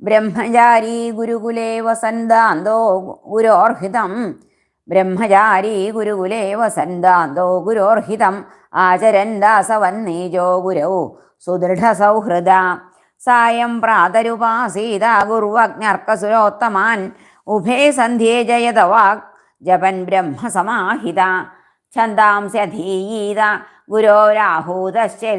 ബ്രഹ്മചാരി ഗുരുകുലേ വസന്താന്തോ ഗുരോർഹിതം. ബ്രഹ്മചാരി ഗുരുകുലേ വസന്താന്തോ ഗുരോർഹിതം. ആചരൻ ദാസവന്നീജോ ഗുരൗ സുദൃഢസൗഹൃദ. സായം പ്രാതരുപാസീത ഗുർവജ്ഞർക്കസുരോത്തമാൻ ഉഭേ സന്ധ്യേ ജയതവാക് ജപൻ ബ്രഹ്മസമാഹിത. ഛന്ദാംസ്യധീയീത ഗുരോരാഹൂതശ്ചേ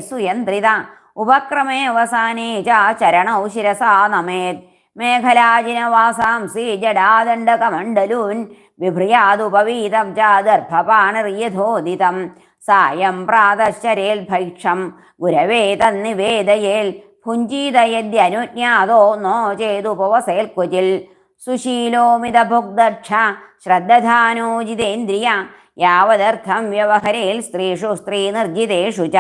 സുയന്ത്രിത ഉപക്രമേവസാനേ ച ചരണൗ ശിരസാ നമേത് മേഖലാജിനവാസാംസി ജടാദണ്ഡകമണ്ഡലൂൻ വിഭ്രിയാതുപവീതം ചാദർഭപാണിർയഥോദിതം സായം പ്രാതശ്ചരേൽ ഭൈക്ഷം ഗുരവേ തന്നിവേദയേൽ ഭുഞ്ചീതയദ്യനുജ്ഞാതോ നോ ചേതുപവസേൽ കുചിൽ സുശീലോമിതഭുഗ്ദക്ഷ ശ്രദ്ധധാനോജിതേന്ദ്രിയ യാവദർത്ഥം വ്യവഹരേൽ സ്ത്രീഷു സ്ത്രീനിർജിതേഷു ച.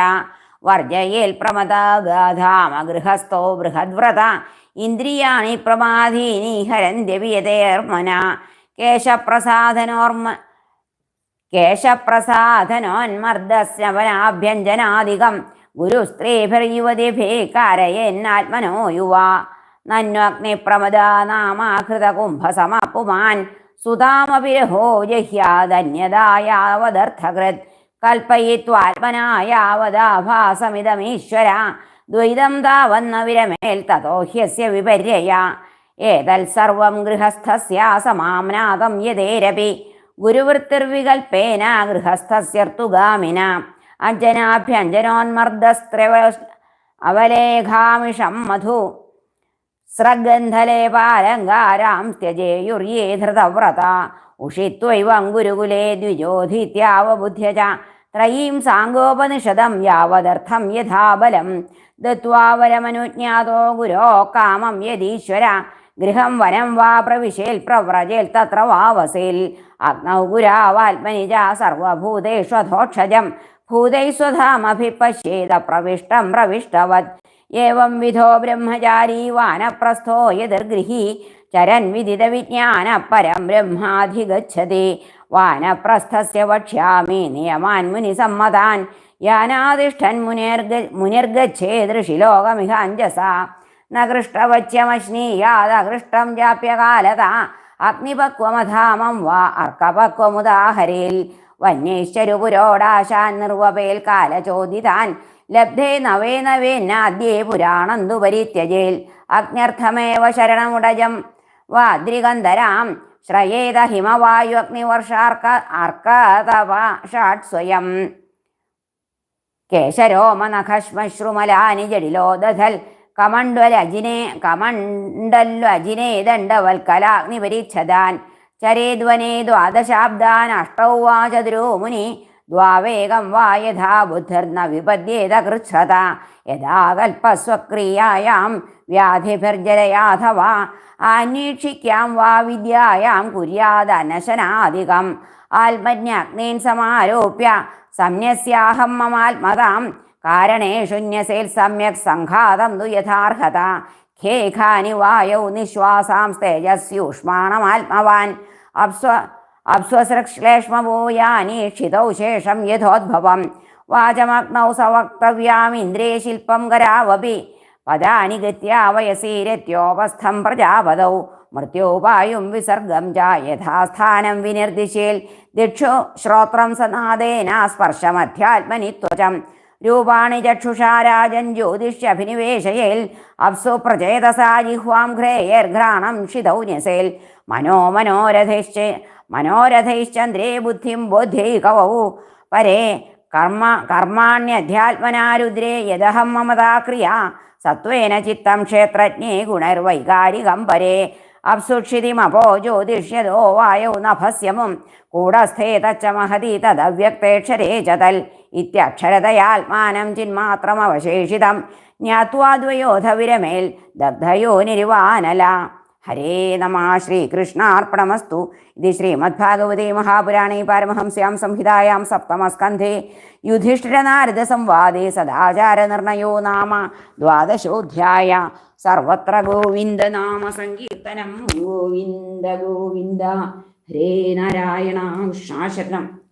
വർജയേൽ പ്രമദാഗാധാമഗൃഹസ്ഥോ ബൃഹദ്വ്രത ഇന്ദ്രിയാണി പ്രമാധീനി ഹരന്ത്യവിയതേർമന കേശപ്രസാദനോർമ കേശപ്രസാദനോന്മർദ്ദസ്യവനാഭ്യഞ്ജനാധികം ഗുരുസ്ത്രീഭിർയുവതിഭേ കാരയെന്നാത്മനോ യുവ നന്വഗ്നിപ്രമദ നാമാകൃതകുംഭസമപ്പുമാൻ സുതാമപിരഹോ ജഹ്യാധന്യതായാവദർത്ഥകൃത് കൽപ്പയിത്വാത്മനായാവദാഭാസമിതമീശ്വര ദ്വൈതം താവന്ന വിരമേൽ തഥോഹ്യസ്യ വിപര്യ ഏതൽ സർവം ഗൃഹസ്ഥസ്യ യഥേരപി ഗുരുവൃത്തിർവികൽപ്പേന ഗൃഹസ്ഥസ്യർത്തുഗാമിന. അഞ്ജനാഭ്യഞ്ജനോന്മർദ്ദസ്ത്രവ അവലേഖാമിഷം മധു. സ്രഗന്ധലേപാലങ്കാരാം ത്യജേയുര്യേ ധൃതവ്രത ഉഷിത്വൈവം ഗുരുകുലേ ദ്വിജോധിത്യാവബുദ്ധ്യ ച ത്രയീം സാങ്കോപനിഷദം യാവദർത്ഥം യഥാബലം. ദത്വാവരമനുജ്ഞാതോ ഗുരോ കാമം യദീശ്വര ഗൃഹം വനം വാ പ്രവിശേൽ പ്രവ്രജേൽ തത്ര വാവസേൽ അഗ്നൗ ഗുരാവാത്മനി ച സർവഭൂതേഷ്വധോക്ഷജം ഭൂതൈസ്വധാമഭിപശ്യേത പ്രവിഷ്ടം പ്രവിഷ്ടവത്. ഏവം വിധോ ബ്രഹ്മചാരി വാനപ്രസ്ഥോ യതിർഗൃഹി ചരൻ വിദിത വിജ്ഞാന പരം ബ്രഹ്മാധിഗച്ഛതി. വാനപ്രസ്ഥസ്യ വക്ഷ്യാമി നിയമാൻ മുനി സമ്മതാൻ. യാനാതിഷ്ഠൻ മുനിർഗ മുനിർഗച്ഛേദൃഷി ലോകമിഹ അഞ്ജസ ന കൃഷ്ടവച്യമശ്നീയാദകൃഷ്ടം ജാപ്യകാലത. അഗ്നിപക്വമധാമം വാ അർക്കപക്വമുദാഹരേൽ. വന്യൈശ്ചരുപുരോടാശാൻ നിർവപേൽ കാലചോദിതാൻ. ലബ്ധേ നവേ നവേന്നാദ്യേ പുരാണന്തു പരിത്യജേൽ അഗ്ന്യർത്ഥമേവ ശരണമുടജം വാദ്രികന്ധരാം. ശ്രയേത ഹിമവായു അഗ്നിവർഷാർക്ക അർക്കതപാഷാട് സ്വയം. കേശരോമനഖശ്മശ്രുമലാനി ജഡിലോ ദധൽ കമണ്ഡലജിനെ കമണ്ഡല്വജിനെ ദണ്ഡവൽക്കലാഗ്നിപരീച്ഛതാൻ ചരേദ്വനെ ദ്വാദശാബ്ദാൻ അഷ്ടൗ വാ ചതുരോ മുനി. ദ്വാവേഗം വാ യഥാ ബുദ്ധിർന്ന വിപദ്യേത കൃച്ഛത. യഥാ കൽപ്പസ്വക്രിയായാം വ്യാധിഭിർജരയാഥവാ അന്വേഷിക്കാം വാ വിദ്യായാം കുര്യാദനശനാധികം. ആത്മജ്ഞാഗ്നേൻ സമാരോപ്യ. സംന്യസ്യാഹം മമാത്മതാം. കാരണേ ശൂന്യസേൽ സമ്യക് സംഘാതം തു യഥാർഹത. ഖേഖാനി വായൗ നിശ്വാസാം തേജസ്യൂഷ്മാണമാത്മവാൻ അപ്സ്വ അപ്സ്വശ്ലേഷ്മഭൂയാനീക്ഷിതൗ ശേഷം യഥോദ്ഭവം. വാചമഗ്നൗ സവക്തവ്യാമിന്ദ്രേ ശില്പം കരാവപി. പദാനി ഗത്യാവയസീരത്യോപസ്ഥം പ്രജാപതൗ. മൃത്യോപായും വിസർഗം ച യഥാസ്ഥാനം വിനിർദിശേൽ ദിക്ഷു ശ്രോത്രം സനാദേന സ്പർശമധ്യാത്മനി ത്വചം രൂപാണി ചക്ഷുഷാ രാജൻ ജ്യോതിഷ്യഭിനിവേശയേൽ അപ്സു പ്രചേതസാ ജിഹ്വാം ഘ്രേയർഘ്രാണം ക്ഷിതൗന്യസേൽ മനോ മനോരഥൈശ്ച മനോരഥൈശ്ചന്ദ്രേ ബുദ്ധിം ബോധ്യൈ കവൗ പരേ കർമ്മ കർമാണ്യധ്യാത്മനാരുദ്രേ യദഹം മമതാ ക്രിയ. സത്വേന ചിത്തം ക്ഷേത്രജ്ഞേ ഗുണർവൈകാരികം പരേ. അപ്സുക്ഷിതിമപോ ജ്യോതിഷ്യതോ വായൗ നഭസ്യമും. കൂടസ്ഥേ തച്ച മഹതി തദവ്യക്തേക്ഷരേ ച തൽ ഇത്യക്ഷരതയാത്മാനം ചിന്മാത്രമവശേഷിതം. ജ്ഞാത്വാദ്വയോധവിരമേൽ ദഗ്ധയോ നിരുവാനല. ഹരേ നമ ശ്രീകൃഷ്ണാർപ്പണമസ്തു ഇത് ശ്രീമദ്ഭാഗവതേ മഹാപുരാണേ പാരമഹംസ്യാം സംഹിതായാം സപ്തമസ്കന്ധേ. യുധിഷ്ഠിരനാരദ സംവാദേ സദാചാരനിർണയോ നാമ. ദ്വാദശോധ്യായ. സർവത്ര ഗോവിന്ദ നാമ സങ്കീർത്തനം. ഗോവിന്ദ ഗോവിന്ദ. ഹരേ നാരായണ കൃഷ്ണാശരണം